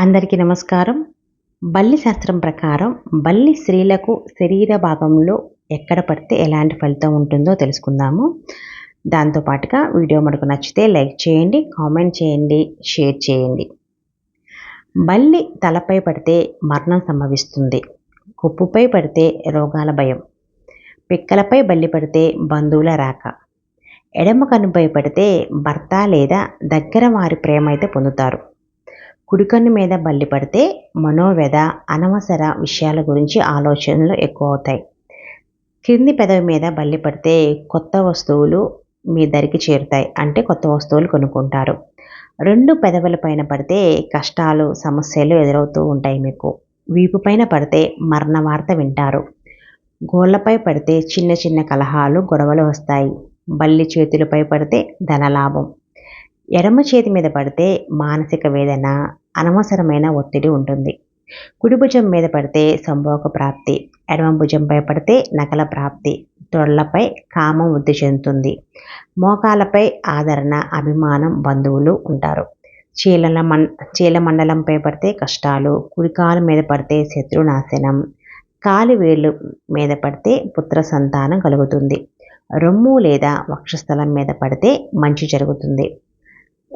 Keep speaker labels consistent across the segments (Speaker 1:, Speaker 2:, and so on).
Speaker 1: అందరికీ నమస్కారం. బల్లి శాస్త్రం ప్రకారం బల్లి స్త్రీలకు శరీర భాగంలో ఎక్కడ పడితే ఎలాంటి ఫలితం ఉంటుందో తెలుసుకుందాము. దాంతోపాటుగా వీడియో మనకు నచ్చితే లైక్ చేయండి కామెంట్ చేయండి షేర్ చేయండి. బల్లి తలపై పడితే మరణం సంభవిస్తుంది. కుప్పుపై పడితే రోగాల భయం. పిక్కలపై బల్లి పడితే బంధువుల రాక. ఎడమ కనుపై పడితే భర్త లేదా దగ్గర వారి ప్రేమ అయితే పొందుతారు. కుడికన్ను మీద బల్లి పడితే మనోవ్యధ అనవసర విషయాల గురించి ఆలోచనలు ఎక్కువ అవుతాయి క్రింది పెదవి మీద బల్లి పడితే కొత్త వస్తువులు మీ దరికి చేరుతాయి అంటే కొత్త వస్తువులు కొనుక్కుంటారు. రెండు పెదవుల పైన పడితే కష్టాలు సమస్యలు ఎదురవుతూ ఉంటాయి మీకు. వీపు పైన పడితే మరణ వార్త వింటారు. గోళ్ళపై పడితే చిన్న చిన్న కలహాలు గొడవలు వస్తాయి. బల్లి చేతులపై పడితే ధనలాభం. ఎడమ చేతి మీద పడితే మానసిక వేదన అనవసరమైన ఒత్తిడి ఉంటుంది. కుడి భుజం మీద పడితే సంభోగ ప్రాప్తి ఎడమ భుజంపై పడితే నకల ప్రాప్తి తొడలపై కామం వృద్ధి చెందుతుంది. మోకాలపై ఆదరణ అభిమానం బంధువులు ఉంటారు. చీలల మం చీల మండలంపై పడితే కష్టాలు కుడికాలు మీద పడితే శత్రునాశనం కాలి వేళ్ళు మీద పడితే పుత్ర సంతానం కలుగుతుంది. రొమ్ము లేదా వక్షస్థలం మీద పడితే మంచి జరుగుతుంది.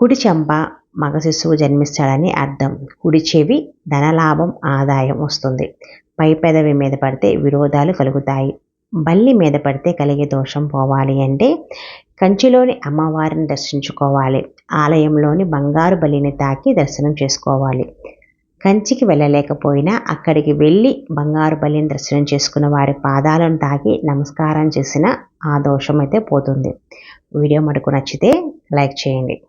Speaker 1: కుడి చెంప మగ శిశువు జన్మిస్తాడని అర్థం. కుడి చెవి ధనలాభం ఆదాయం వస్తుంది. పై పెదవి మీద పడితే విరోధాలు కలుగుతాయి. బల్లి మీద పడితే కలిగే దోషం పోవాలి అంటే కంచిలోని అమ్మవారిని దర్శించుకోవాలి. ఆలయంలోని బంగారు బలిని తాకి దర్శనం చేసుకోవాలి. కంచికి వెళ్ళలేకపోయినా అక్కడికి వెళ్ళి బంగారు బలిని దర్శనం చేసుకున్న వారి పాదాలను తాకి నమస్కారం చేసిన ఆ దోషం అయితే పోతుంది. వీడియో మటుకు నచ్చితే లైక్ చేయండి.